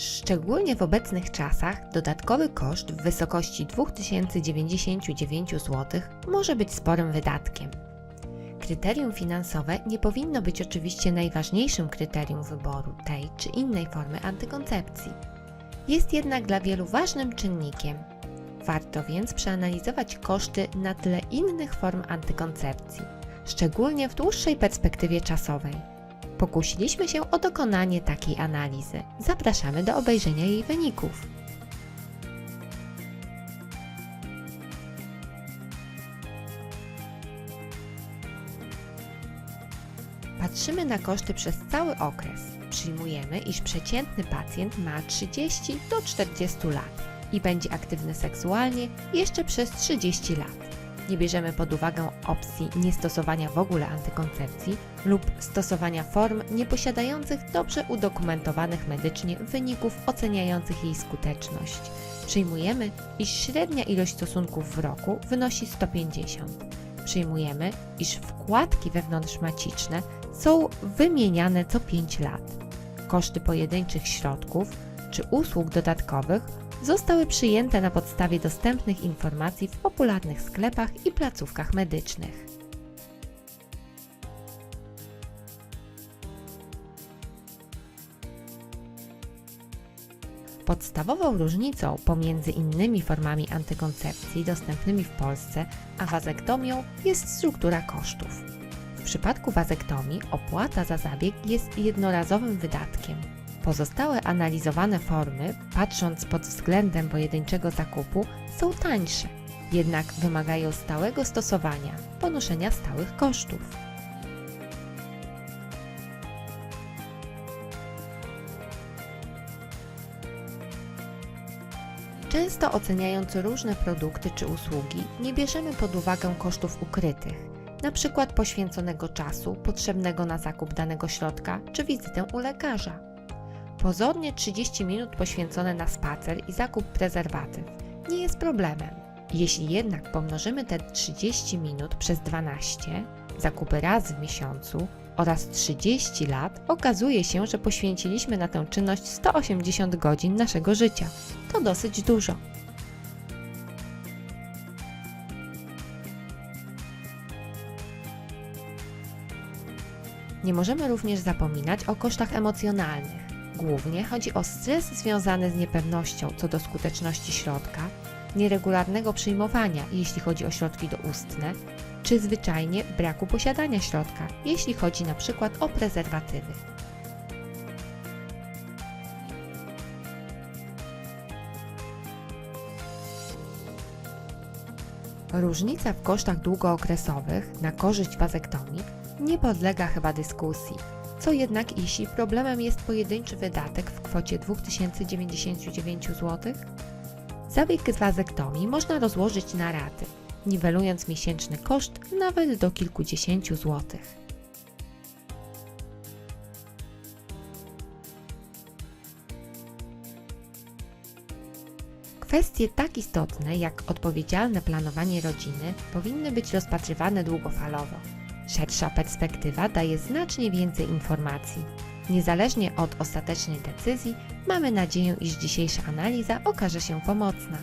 Szczególnie w obecnych czasach dodatkowy koszt w wysokości 2099 zł może być sporym wydatkiem. Kryterium finansowe nie powinno być oczywiście najważniejszym kryterium wyboru tej czy innej formy antykoncepcji. Jest jednak dla wielu ważnym czynnikiem. Warto więc przeanalizować koszty na tle innych form antykoncepcji, szczególnie w dłuższej perspektywie czasowej. Pokusiliśmy się o dokonanie takiej analizy. Zapraszamy do obejrzenia jej wyników. Patrzymy na koszty przez cały okres. Przyjmujemy, iż przeciętny pacjent ma 30 do 40 lat i będzie aktywny seksualnie jeszcze przez 30 lat. Nie bierzemy pod uwagę opcji niestosowania w ogóle antykoncepcji lub stosowania form nieposiadających dobrze udokumentowanych medycznie wyników oceniających jej skuteczność. Przyjmujemy, iż średnia ilość stosunków w roku wynosi 150. Przyjmujemy, iż wkładki wewnątrzmaciczne są wymieniane co 5 lat. Koszty pojedynczych środków czy usług dodatkowych zostały przyjęte na podstawie dostępnych informacji w popularnych sklepach i placówkach medycznych. Podstawową różnicą pomiędzy innymi formami antykoncepcji dostępnymi w Polsce a wazektomią jest struktura kosztów. W przypadku wazektomii opłata za zabieg jest jednorazowym wydatkiem. Pozostałe analizowane formy, patrząc pod względem pojedynczego zakupu, są tańsze, jednak wymagają stałego stosowania, ponoszenia stałych kosztów. Często oceniając różne produkty czy usługi, nie bierzemy pod uwagę kosztów ukrytych, np. poświęconego czasu potrzebnego na zakup danego środka czy wizytę u lekarza. Pozornie 30 minut poświęcone na spacer i zakup prezerwatyw nie jest problemem. Jeśli jednak pomnożymy te 30 minut przez 12, zakupy raz w miesiącu oraz 30 lat, okazuje się, że poświęciliśmy na tę czynność 180 godzin naszego życia. To dosyć dużo. Nie możemy również zapominać o kosztach emocjonalnych. Głównie chodzi o stres związany z niepewnością co do skuteczności środka, nieregularnego przyjmowania, jeśli chodzi o środki doustne, czy zwyczajnie braku posiadania środka, jeśli chodzi na przykład o prezerwatywy. Różnica w kosztach długookresowych na korzyść wazektomii nie podlega chyba dyskusji. Co jednak jeśli problemem jest pojedynczy wydatek w kwocie 2099 zł? Zabieg z wazektomii można rozłożyć na raty, niwelując miesięczny koszt nawet do kilkudziesięciu złotych. Kwestie tak istotne jak odpowiedzialne planowanie rodziny powinny być rozpatrywane długofalowo. Szersza perspektywa daje znacznie więcej informacji. Niezależnie od ostatecznej decyzji, mamy nadzieję, iż dzisiejsza analiza okaże się pomocna.